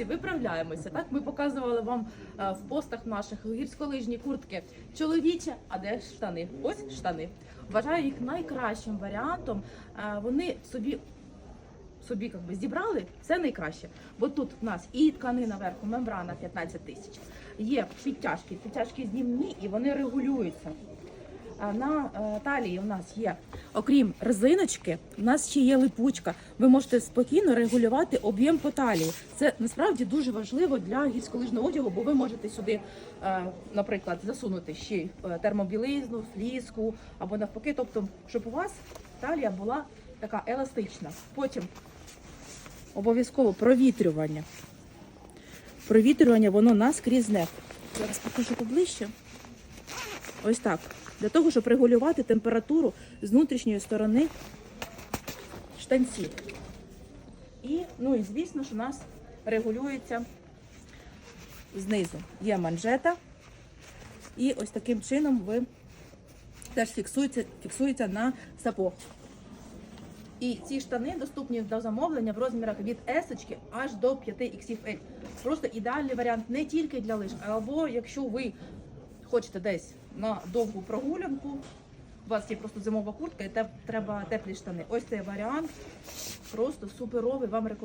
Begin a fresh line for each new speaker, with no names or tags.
Друзі, виправляємося. Так ми показували вам е, в постах наших гірськолижні куртки чоловічі, а де штани? Ось штани. Вважаю їх найкращим варіантом. Е, Вони собі собі як би, зібрали все найкраще. Бо тут в нас і тканина верху, мембрана 15 тисяч. Є підтяжки, підтяжки знімні і вони регулюються. На е, талії у нас є, окрім резиночки, у нас ще є липучка. Ви можете спокійно регулювати об'єм по талії. Це насправді дуже важливо для гірськолижного одягу, бо ви можете сюди, е, наприклад, засунути ще е, термобілизну, фліску або навпаки, тобто, щоб у вас талія була така еластична. Потім обов'язково провітрювання. Провітрювання воно наскрізне. Зараз покажу поближче. Ось так. Для того, щоб регулювати температуру з внутрішньої сторони штанців. І, ну і звісно ж, у нас регулюється знизу. Є манжета. І ось таким чином ви теж фіксується, фіксується на сапог. І ці штани доступні до замовлення в розмірах від S аж до 5XL. Просто ідеальний варіант не тільки для лиж, або якщо ви хочете десь на довгу прогулянку, у вас є просто зимова куртка і те- треба теплі штани. Ось цей варіант просто суперовий, вам рекомендую.